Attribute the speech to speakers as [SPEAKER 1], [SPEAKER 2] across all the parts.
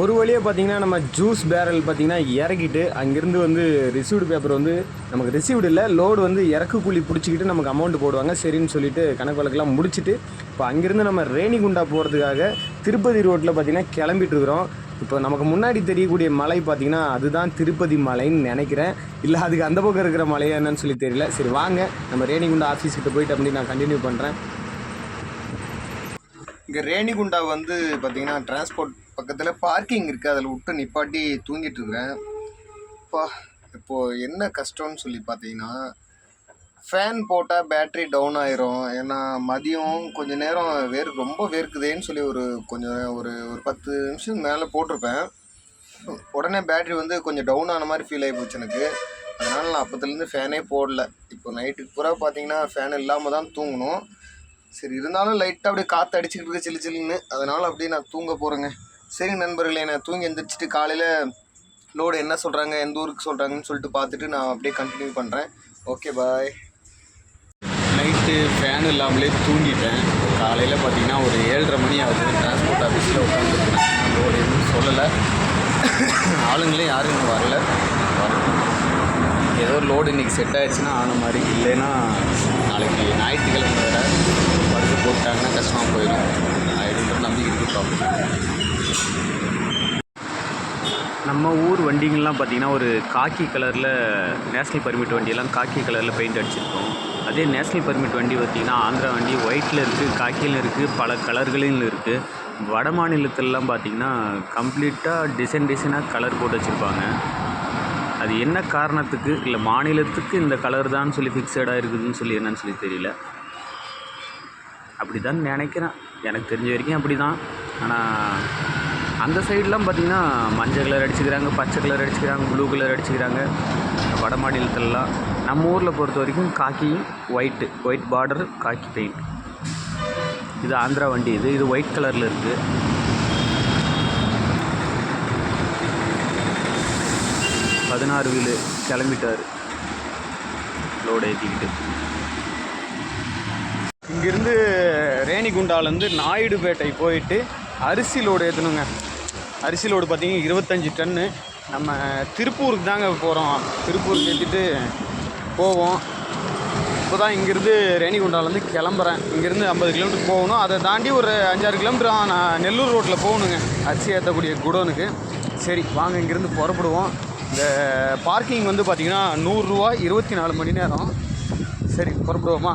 [SPEAKER 1] ஒரு வழியாக பார்த்தீங்கன்னா நம்ம ஜூஸ் பேரல் பார்த்தீங்கன்னா இறக்கிட்டு அங்கேருந்து வந்து ரிசீவ்டு பேப்பர் வந்து நமக்கு ரிசீவ்டு இல்லை லோடு வந்து இறக்கு கூலி பிடிச்சிக்கிட்டு நமக்கு அமௌண்ட் போடுவாங்க. சரின்னு சொல்லிட்டு கணக்கு வழக்கெல்லாம் முடிச்சுட்டு இப்போ அங்கேருந்து நம்ம ரேணிகுண்டா போகிறதுக்காக திருப்பதி ரோட்டில் பார்த்தீங்கன்னா கிளம்பிட்டு இருக்கிறோம். இப்போ நமக்கு முன்னாடி தெரியக்கூடிய மலை பார்த்திங்கன்னா அதுதான் திருப்பதி மலைன்னு நினைக்கிறேன். இல்லை அதுக்கு அந்த பக்கம் இருக்கிற மலையா என்னன்னு சொல்லி தெரியல. சரி வாங்க. நம்ம ரேணிகுண்டா ஆஃபீஸ்கிட்ட போயிட்டு அப்படி நான் கண்டினியூ பண்ணுறேன் இங்கே ரேணிகுண்டா வந்து பார்த்தீங்கன்னா டிரான்ஸ்போர்ட் பக்கத்தில் பார்க்கிங் இருக்குது அதில் விட்டு நிப்பாட்டி தூங்கிட்டு இருக்கிறேன் அப்பா இப்போது என்ன கஷ்டம்னு சொல்லி பார்த்தீங்கன்னா ஃபேன் போட்டால் பேட்ரி டவுன் ஆயிரும். ஏன்னா மதியம் கொஞ்ச நேரம் வேர் ரொம்ப வேர்க்குதேன்னு சொல்லி ஒரு கொஞ்சம் ஒரு ஒரு பத்து நிமிஷம் மேலே போட்டிருப்பேன். உடனே பேட்ரி வந்து கொஞ்சம் டவுன் ஆன மாதிரி ஃபீல் ஆகி போச்சு எனக்கு. அதனால் நான் அப்போத்துலேருந்து ஃபேனே போடல. இப்போ நைட்டுக்கு பூரா பார்த்தீங்கன்னா ஃபேன் இல்லாமல் தான் தூங்கணும். சரி இருந்தாலும் லைட்டாக அப்படியே காற்று அடிச்சுக்கிட்டு இருக்கு சில்லு சில்லுன்னு. அதனால் அப்படியே நான் தூங்க போகிறேங்க சரி நண்பர்களே நான் தூங்கி எந்திரிச்சிட்டு காலையில் லோடு என்ன சொல்கிறாங்க எந்த ஊருக்கு சொல்கிறாங்கன்னு சொல்லிட்டு பார்த்துட்டு நான் அப்படியே கண்டினியூ பண்ணுறேன் ஓகே பாய் நைட்டு ஃபேன் இல்லாமலே தூங்கிட்டேன். காலையில் பார்த்தீங்கன்னா ஒரு ஏழரை மணி ஆகுது. டிரான்ஸ்போர்ட் ஆஃபீஸில் உட்காந்துருக்கேன். லோடு எதுவும் சொல்லலை. ஆளுங்களே யாரும் இன்னும் வரல. ஏதோ லோடு இன்றைக்கி செட் ஆகிடுச்சுன்னா ஆன மாதிரி. இல்லைன்னா நாளைக்கு ஞாயிற்றுக்கிழமை வேறு. படுத்து போட்டாங்கன்னா கஷ்டமாக போயிடும். ஆயிடுன்ற நம்பிக்கை இருக்குது நம்ம ஊர் வண்டிங்கள்லாம் பார்த்தீங்கன்னா ஒரு காக்கி கலரில் நேஷ்னல் பர்மிட் வண்டியெல்லாம் காக்கி கலரில் பெயிண்ட் அடிச்சிருக்கோம். அதே நேஷ்னல் பர்மிட் வண்டி பார்த்திங்கன்னா ஆந்திரா வண்டி ஒயிட்டில் இருக்குது காக்கியில் இருக்குது பல கலர்களிலும் இருக்குது வட மாநிலத்திலலாம் பார்த்திங்கன்னா கம்ப்ளீட்டாக டிசைன் டிசைனாக கலர் போட்டு வச்சுருப்பாங்க. அது என்ன காரணத்துக்கு இல்லை மாநிலத்துக்கு இந்த கலர் தான் சொல்லி ஃபிக்ஸடாக இருக்குதுன்னு சொல்லி என்னன்னு சொல்லி தெரியல. அப்படி தான் நினைக்கிறேன். எனக்கு தெரிஞ்ச வரைக்கும் அப்படி தான் ஆனால் அந்த சைட்லாம் பார்த்திங்கன்னா மஞ்சள் கலர் அடிச்சுக்கிறாங்க பச்சை கலர் அடிச்சுக்கிறாங்க ப்ளூ கலர் அடிச்சுக்கிறாங்க. வட மாநிலத்திலலாம் நம்ம ஊரில் பொறுத்த வரைக்கும் khaki white white border khaki paint இது ஆந்திரா வண்டி இது இது ஒயிட் கலரில் இருக்குது பதினாறு வீலு கிளம்பிட்டார். லோடு ஏற்றிக்கிட்டு இங்கேருந்து ரேணிகுண்டாலேருந்து நாயுடுபேட்டை போயிட்டு அரிசி லோடு ஏற்றணுங்க அரிசி லோடு பார்த்தீங்கன்னா இருபத்தஞ்சி டன்னு. நம்ம திருப்பூருக்கு தாங்க போகிறோம் திருப்பூருக்கு ஏற்றிட்டு போவோம். இப்போ தான் இங்கேருந்து ரேணிகுண்டாலேருந்து கிளம்புறேன். இங்கேருந்து ஐம்பது கிலோமீட்டர் போகணும். அதை தாண்டி ஒரு அஞ்சாறு கிலோமீட்டர் நான் நெல்லூர் ரோட்டில் போகணுங்க. அரிசி ஏற்றக்கூடிய குடோனுக்கு. சரி வாங்க இங்கேருந்து புறப்படுவோம். இந்த பார்க்கிங் வந்து பார்த்திங்கன்னா நூறுரூவா இருபத்தி நாலு மணி நேரம். சரி புறப்படுவோமா?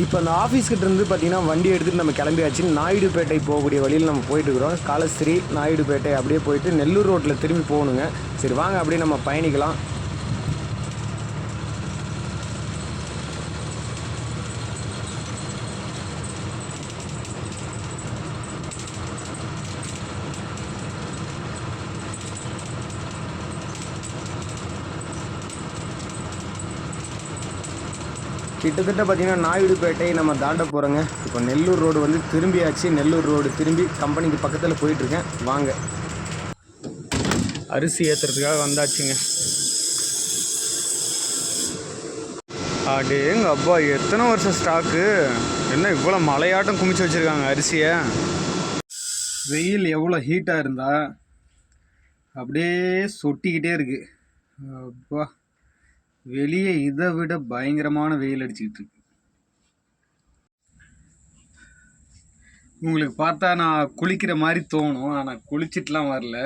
[SPEAKER 1] இப்போ அந்த ஆஃபீஸ்கிட்ட இருந்து பார்த்தீங்கன்னா வண்டி எடுத்துகிட்டு நம்ம கிளம்பியாச்சு. நாயுடுபேட்டை போகக்கூடிய வழியில் நம்ம போயிட்டு இருக்கிறோம் காலஸ்திரி நாயுடுபேட்டை அப்படியே போயிட்டு நெல்லூர் ரோட்டில் திரும்பி போகணுங்க. சரி வாங்க அப்படியே நம்ம பயணிக்கலாம். கிட்டத்தட்ட பார்த்தீங்கன்னா நாயுடுபேட்டை நம்ம தாண்ட போகிறோங்க இப்போ நெல்லூர் ரோடு வந்து திரும்பியாச்சு. நெல்லூர் ரோடு திரும்பி கம்பெனிக்கு பக்கத்தில் போயிட்டுருக்கேன். வாங்க. அரிசி ஏற்றுறதுக்காக வந்தாச்சுங்க. அடேங்க அப்பா எத்தனை வருஷம் ஸ்டாக்கு என்ன இவ்வளோ மலையாட்டம் குமிச்சு வச்சுருக்காங்க அரிசியை? வெயில் எவ்வளோ ஹீட்டாக இருந்தால் அப்படியே சொட்டிக்கிட்டே இருக்குது அப்பா. வெளியே இதை விட பயங்கரமான வெயில் அடிச்சுக்கிட்டு இருக்கு. உங்களுக்கு பார்த்தா நான் குளிக்கிற மாதிரி தோணும் ஆனால் குளிச்சிட்டுலாம் வரல.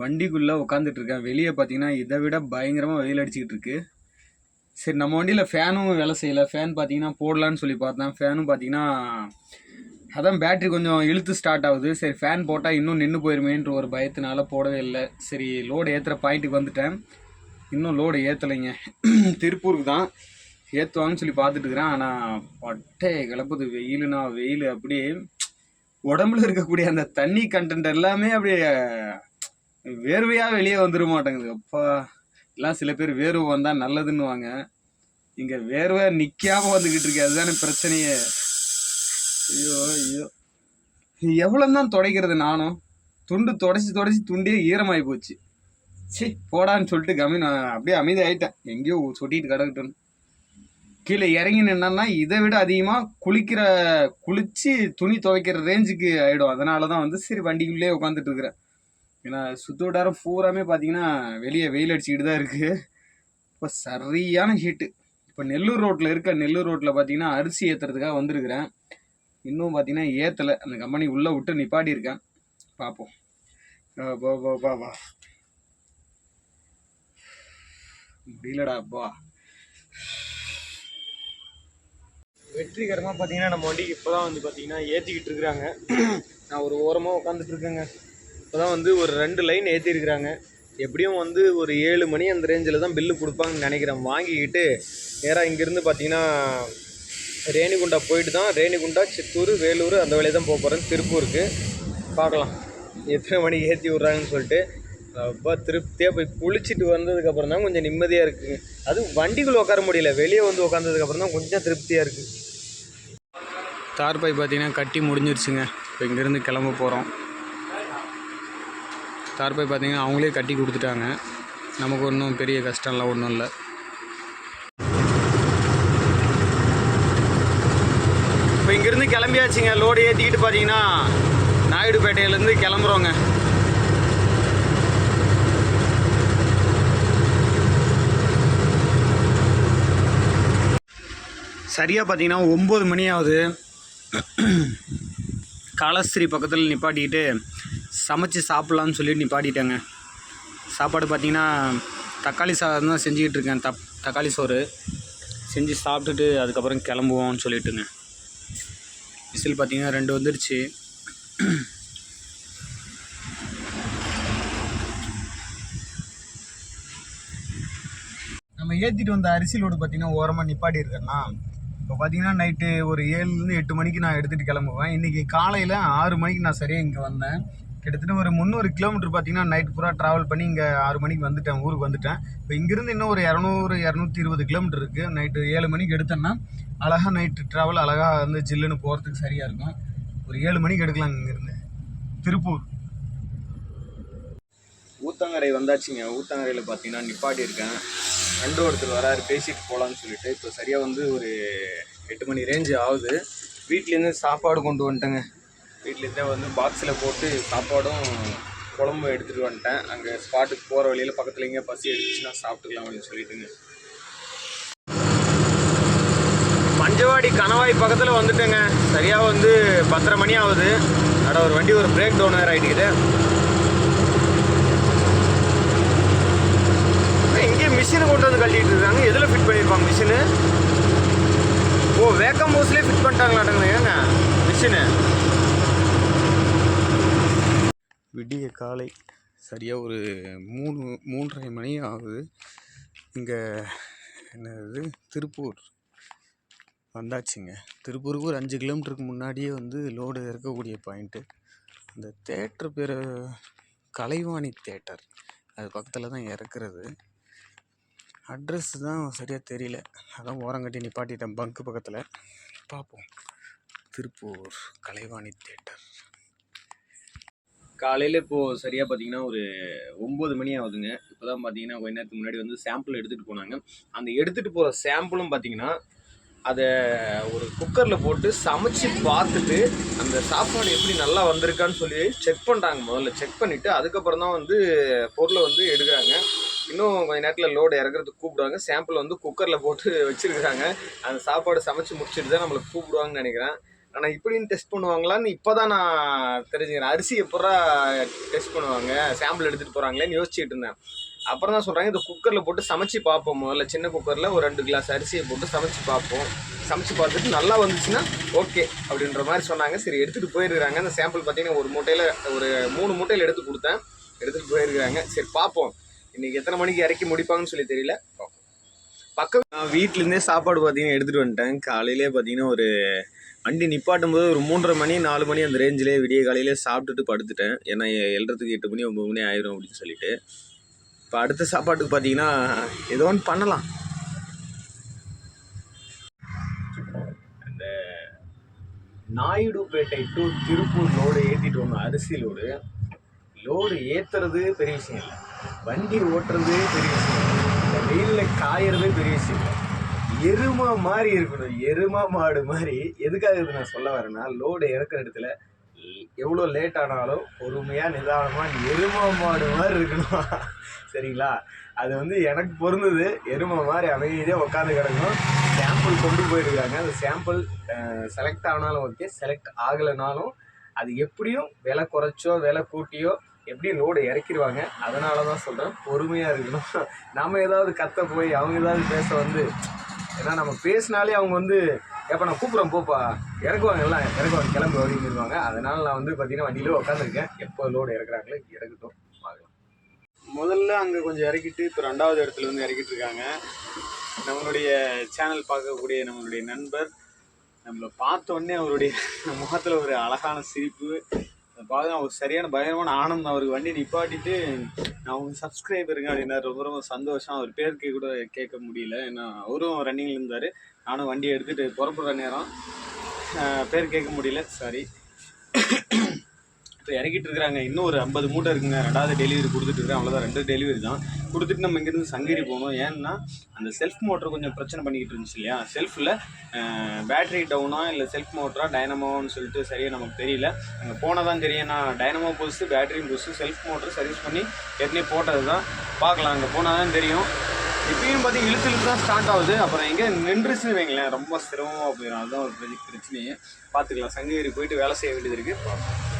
[SPEAKER 1] வண்டிக்குள்ளே உட்காந்துட்டு இருக்கேன். வெளியே பார்த்தீங்கன்னா இதை விட பயங்கரமாக வெயில் அடிச்சுக்கிட்டு இருக்கு. சரி நம்ம வண்டியில் ஃபேனும் வேலை செய்யலை. ஃபேன் பார்த்தீங்கன்னா போடலான்னு சொல்லி பார்த்தேன். ஃபேனும் பார்த்தீங்கன்னா அதான் பேட்ரி கொஞ்சம் இழுத்து ஸ்டார்ட் ஆகுது. சரி ஃபேன் போட்டால் இன்னும் நின்று போயிருமேன்ற ஒரு பயத்தினால போடவே இல்லை. சரி லோடு ஏற்றுற பாயிண்ட்டுக்கு வந்துட்டேன். இன்னும் லோடு ஏற்றலைங்க திருப்பூருக்கு தான் ஏற்றுவாங்கன்னு சொல்லி பார்த்துட்டுக்கிறேன் ஆனால் பட்டை கிளப்புது. வெயிலுனா வெயில் அப்படியே உடம்புல இருக்கக்கூடிய அந்த தண்ணி கண்டென்ட் எல்லாமே அப்படியே வேர்வையாக வெளியே வந்துட மாட்டேங்குது. அப்பா எல்லாம் சில பேர் வேர்வை வந்தால் நல்லதுன்னுவாங்க. இங்கே வேர்வை நிற்காமல் வந்துக்கிட்டு இருக்கு. அதுதானே பிரச்சனையே. ஐயோ ஐயோ. எவ்வளோ தான் துடைக்கிறது நானும். துண்டு தொடச்சி தொடச்சி துண்டே ஈரமாகி போச்சு. சி போடான்னு சொல்லிட்டு கம்மி நான் அப்படியே அமைதி ஆயிட்டேன் எங்கேயோ சொட்டிட்டு கிடக்கட்டும்
[SPEAKER 2] கீழே இறங்கி நின்னா இதை விட அதிகமாக குளிக்கிற குளிச்சு துணி துவைக்கிற ரேஞ்சுக்கு ஆகிடும் அதனால தான் வந்து சரி வண்டிக்குள்ளேயே உட்காந்துட்டு இருக்கிறேன் ஏன்னா சுற்று வட்டாரம் பூராமே பார்த்தீங்கன்னா வெளியே வெயில் அடிச்சுக்கிட்டு தான் இருக்குது இப்போ சரியான ஹீட்டு இப்போ நெல்லூர் ரோட்டில் இருக்க நெல்லூர் ரோட்டில் பார்த்தீங்கன்னா அரிசி ஏற்றுறதுக்காக வந்திருக்கிறேன். இன்னும் பார்த்தீங்கன்னா ஏற்றலை அந்த கம்பெனி உள்ளே விட்டு நிப்பாட்டியிருக்கேன். பார்ப்போம் ஆ, பா பா பா பா முடியலடா அப்பா. வெற்றிகரமாக பார்த்தீங்கன்னா நம்ம வண்டிக்கு இப்போ தான் வந்து பார்த்தீங்கன்னா ஏற்றிக்கிட்டு இருக்கிறாங்க. நான் ஒரு ஓரமாக உட்காந்துட்டு இருக்கேங்க. இப்போ தான் வந்து ஒரு ரெண்டு லைன் ஏற்றிருக்கிறாங்க எப்படியும் வந்து ஒரு ஏழு மணி அந்த ரேஞ்சில் தான் பில்லு கொடுப்பாங்கன்னு நினைக்கிறேன். வாங்கிக்கிட்டு நேராக இங்கேருந்து பார்த்தீங்கன்னா ரேணிகுண்டா போயிட்டு தான் ரேணிகுண்டா சித்தூர் வேலூர் அந்த வழியை தான் போக போகிறேன் திருப்பூருக்கு. பார்க்கலாம். எத்தனை மணிக்கு ஏற்றி விட்றாங்கன்னு சொல்லிட்டு. ரொம்ப திருப்தியாக போய் குளிச்சுட்டு வந்ததுக்கப்புறம் தான் கொஞ்சம் நிம்மதியாக இருக்குங்க அதுவும் வண்டிக்குள்ளே உட்கார முடியல. வெளியே வந்து உட்காந்ததுக்கப்புறம் தான் கொஞ்சம் திருப்தியாக இருக்குது தார்பாய் பார்த்தீங்கன்னா கட்டி முடிஞ்சிருச்சுங்க. இப்போ இங்கேருந்து கிளம்ப போகிறோம் தார்பாய் பார்த்தீங்கன்னா அவங்களே கட்டி கொடுத்துட்டாங்க. நமக்கு ஒன்றும் பெரிய கஷ்டம்லாம் ஒன்றும் இல்லை. இப்போ இங்கேருந்து கிளம்பியாச்சுங்க. லோடு ஏற்றிக்கிட்டு பார்த்தீங்கன்னா நாயுடுபேட்டையிலேருந்து கிளம்புறோங்க. சரியாக பார்த்தீங்கன்னா ஒம்பது மணி ஆகுது காலஸ்திரி பக்கத்தில் நிப்பாட்டிக்கிட்டு சமைச்சு சாப்பிட்லான்னு சொல்லி நிப்பாட்டிட்டேங்க. சாப்பாடு பார்த்தீங்கன்னா தக்காளி சாதம் தான் செஞ்சுக்கிட்டு இருக்கேன். தப் தக்காளி சோறு செஞ்சு சாப்பிட்டுட்டு அதுக்கப்புறம் கிளம்புவோம்னு சொல்லிட்டுங்க. விசில் பார்த்தீங்கன்னா ரெண்டு வந்துருச்சு. நம்ம ஏற்றிட்டு வந்த அரிசி லோடு பார்த்தீங்கன்னா ஓரமாக நிப்பாட்டி இருக்கேன்னா இப்போ பார்த்தீங்கன்னா நைட்டு ஒரு ஏழுலேருந்து எட்டு மணிக்கு நான் எடுத்துகிட்டு கிளம்புவேன். இன்றைக்கி காலையில் ஆறு மணிக்கு நான் சரியாக இங்கே வந்தேன். கிட்டத்தட்ட ஒரு முந்நூறு கிலோமீட்டர் பார்த்தீங்கன்னா நைட் பூரா ட்ராவல் பண்ணி இங்கே ஆறு மணிக்கு வந்துட்டேன் ஊருக்கு வந்துட்டேன். இப்போ இங்கேருந்து இன்னும் ஒரு இரநூறு இரநூத்தி இருபது கிலோமீட்டர் இருக்குது நைட்டு ஏழு மணிக்கு எடுத்தேன்னா அழகாக நைட்டு ட்ராவல் அழகாக வந்து ஜில்லுன்னு போகிறதுக்கு சரியாக இருக்கும். ஒரு ஏழு மணிக்கு எடுக்கலாம் இங்கேருந்து. திருப்பூர். ஊத்தங்கரை வந்தாச்சுங்க. ஊத்தங்கரையில் பார்த்தீங்கன்னா நிப்பாட்டி இருக்கேன். ஃப்ரெண்டு ஒருத்தர் வராரு பேசிட்டு போகலான்னு சொல்லிட்டு. இப்போ சரியாக வந்து ஒரு எட்டு மணி ரேஞ்சு ஆகுது. வீட்லேருந்து சாப்பாடு கொண்டு வந்துட்டேங்க. வீட்லேருந்தே வந்து பாக்ஸில் போட்டு சாப்பாடும் குழம்பு எடுத்துகிட்டு வந்துட்டேன். அங்கே ஸ்பாட்டுக்கு போகிற வழியில் பக்கத்தில் எங்கேயா பசி எடுத்துச்சுன்னா சாப்பிட்டுக்கலாம் அப்படின்னு சொல்லிட்டுங்க. மஞ்சவாடி கணவாய் பக்கத்தில் வந்துட்டேங்க. சரியாக வந்து பத்தரை மணி ஆகுது. அட ஒரு வண்டி ஒரு பிரேக் டவுன் வேறு ஆகிட்டுக்குது இங்கே மிஷினை கொண்டு வந்து கழட்டிட்டு இருக்காங்க. எதில் ஃபிட் பண்ணியிருப்பாங்க மிஷினு ஓ வேக்கம் ஹவுஸ்லேயே ஃபிட் பண்ணிட்டாங்களாட்டுங்களே ஏங்க? மிஷினு விடிய காலை. சரியாக ஒரு மூணு மூன்றரை மணி ஆகுது. இங்கே என்னது? திருப்பூர். வந்தாச்சுங்க. திருப்பூருக்கு ஒரு அஞ்சு கிலோமீட்டருக்கு முன்னாடியே வந்து லோடு இருக்கக்கூடிய பாயிண்ட்டு அந்த தேட்டர் பேர் கலைவாணி தேட்டர் அது பக்கத்தில் தான் இறக்குறது. அட்ரஸ் தான் சரியாக தெரியல. அதான் ஓரங்கட்டி நிப்பாட்டிட்டேன் பங்க்கு பக்கத்தில். பார்ப்போம் திருப்பூர் கலைவாணி தேட்டர் காலையில் இப்போது சரியாக பார்த்தீங்கன்னா ஒரு ஒம்பது மணி ஆகுதுங்க. இப்போ தான் பார்த்தீங்கன்னா கொஞ்ச நேரத்துக்கு முன்னாடி வந்து சாம்பிள் எடுத்துகிட்டு போனாங்க. அந்த எடுத்துகிட்டு போகிற சாம்பிளும் பார்த்தீங்கன்னா அதை ஒரு குக்கரில் போட்டு சமைச்சு பார்த்துட்டு அந்த சாப்பாடு எப்படி நல்லா வந்திருக்கான்னு சொல்லி செக் பண்ணுறாங்க முதல்ல செக் பண்ணிவிட்டு அதுக்கப்புறம் தான் வந்து பொருளை வந்து எடுக்கிறாங்க. இன்னும் கொஞ்ச நேரத்தில் லோடு இறக்குறதுக்கு கூப்பிடுவாங்க. சாம்பிள் வந்து குக்கரில் போட்டு வச்சுருக்குறாங்க. அந்த சாப்பாடு சமைச்சு முடிச்சுட்டு தான் நம்மளுக்கு கூப்பிடுவாங்கன்னு நினைக்கிறேன். ஆனால் இப்படின்னு டெஸ்ட் பண்ணுவாங்களான்னு இப்போ தான் நான் தெரிஞ்சுக்கிறேன். அரிசி எப்படா டெஸ்ட் பண்ணுவாங்க. சாம்பிள் எடுத்துகிட்டு போகிறாங்களேன்னு யோசிச்சுட்டு இருந்தேன். அப்புறம் தான் சொல்கிறாங்க இந்த குக்கரில் போட்டு சமைச்சு பார்ப்போம். முதல்ல சின்ன குக்கரில் ஒரு ரெண்டு கிளாஸ் அரிசியை போட்டு சமைச்சு பார்ப்போம். சமைச்சு பார்த்துட்டு நல்லா வந்துச்சுன்னா ஓகே அப்படின்ற மாதிரி சொன்னாங்க. சரி எடுத்துகிட்டு போயிருக்கிறாங்க. அந்த சாம்பிள் பார்த்தீங்கன்னா ஒரு மூட்டையில் ஒரு மூணு மூட்டையில் எடுத்து கொடுத்தேன். எடுத்துகிட்டு போயிருக்கிறாங்க. சரி பார்ப்போம். இன்றைக்கி எத்தனை மணிக்கு இறக்கி முடிப்பாங்கன்னு சொல்லி தெரியல. பக்கம் நான் வீட்டிலேருந்தே சாப்பாடு பார்த்தீங்கன்னா எடுத்துகிட்டு வந்துட்டேன். காலையிலே பார்த்தீங்கன்னா ஒரு வண்டி நிப்பாட்டும் போது ஒரு மூன்றரை மணி நாலு மணி அந்த ரேஞ்சிலே விடிய காலையிலே சாப்பிட்டுட்டு படுத்துட்டேன். ஏன்னா எழுறதுக்கு எட்டு மணி ஒம்பது மணி ஆயிரும் அப்படின்னு சொல்லிட்டு. இப்போ அடுத்த சாப்பாட்டுக்கு பார்த்தீங்கன்னா ஏதோ ஒன்று பண்ணலாம். இந்த நாயுடுபேட்டை டு திருப்பூர் லோடு ஏற்றிட்டு வந்தோம் அரிசி லோடு லோடு ஏற்றுறது பெரிய விஷயம் இல்லை. வண்டி ஓட்டுறதே பெரிய விஷயம். இந்த வெயிலில் காயறதே பெரிய விஷயம். எருமா மாதிரி இருக்கணும். எருமா மாடு மாதிரி. எதுக்காக இது நான் சொல்ல வரேன்னா லோடு இறக்குற இடத்துல எவ்வளோ லேட் ஆனாலும் பொறுமையாக நிதானமாக எருமா மாடு மாதிரி இருக்கணும். சரிங்களா? அது வந்து எனக்கு பொருந்தது. எருமை மாதிரி அமைதியாக உட்காந்து கிடக்கணும். சாம்பிள் கொண்டு போயிருக்காங்க. அந்த சாம்பிள் செலக்ட் ஆனாலும் ஓகே செலக்ட் ஆகலைனாலும் அது எப்படியும் விலை குறைச்சோ விலை கூட்டியோ எப்படியும் லோடு இறக்கிடுவாங்க அதனால தான் சொல்கிறேன் பொறுமையாக இருக்கணும். நம்ம ஏதாவது கத்த போய் அவங்க ஏதாவது பேச வந்து ஏன்னா நம்ம பேசினாலே அவங்க வந்து எப்போ நான் கூப்பிட்றேன் போப்பா இறக்குவாங்க எல்லாம் இறக்குவாங்க கிளம்பு அப்படிங்கிறவாங்க அதனால நான் வந்து பார்த்தீங்கன்னா வண்டியில உட்காந்துருக்கேன் எப்போ லோடு இறக்குறாங்களோ இறக்கட்டும் பார்க்கலாம். முதல்ல அங்கே கொஞ்சம் இறக்கிட்டு இப்போ ரெண்டாவது இடத்துல வந்து இறக்கிட்டு இருக்காங்க. நம்மளுடைய சேனல் பார்க்கக்கூடிய நம்மளுடைய நண்பர் நம்மளை பார்த்தோன்னே அவருடைய முகத்தில் ஒரு அழகான சிரிப்பு அதை ஒரு சரியான பயங்கரமான ஆனந்தம். அவருக்கு வண்டி நிப்பாட்டிட்டு நான் உங்க சப்ஸ்கிரைபருங்க அப்படின்னா ரொம்ப ரொம்ப சந்தோஷம். அவர் பேருக்கு கூட கேட்க முடியல. ஏன்னா அவரும் ரன்னிங்கில் இருந்தார். நானும் வண்டி எடுத்துகிட்டு புறப்படுற நேரம் பேர் கேட்க முடியல. சாரி இப்போ இறக்கிட்டு இருக்கிறாங்க. இன்னும் ஒரு ஐம்பது மூட்டை இருக்குங்க. ரெண்டாவது டெலிவரி கொடுத்துட்டு இருக்கிறேன். அவ்வளோதான் ரெண்டு டெலிவரி தான். கொடுத்துட்டு நம்ம இங்கேருந்து சங்ககிரி போகணும். ஏன்னா அந்த செல்ஃப் மோட்டர் கொஞ்சம் பிரச்சனை பண்ணிக்கிட்டு இருந்துச்சு இல்லையா? செல்ஃபில் பேட்டரி டவுனா இல்லை செல்ஃப் மோட்டரா டைனமோன்னு சொல்லிட்டு சரியாக நமக்கு தெரியல. அங்கே போனால் தான் தெரியும். நான் டைனமோ புதுசு பேட்டரியும் புதுசு செல்ஃப் மோட்டர் சர்வீஸ் பண்ணி ஏற்கனவே போட்டது தான் பார்க்கலாம் அங்கே போனால் தான் தெரியும். இப்பயும் பார்த்தீங்கன்னா இழுத்து இழுத்து தான் ஸ்டார்ட் ஆகுது. அப்புறம் எங்கே நின்றுச்சுன்னு வைங்களேன் ரொம்ப சிரமமாக போயிடும். அதுதான் ஒரு பெரிய பிரச்சனையே. பார்த்துக்கலாம். சங்ககிரி போயிட்டு வேலை செய்ய வேண்டியது இருக்குது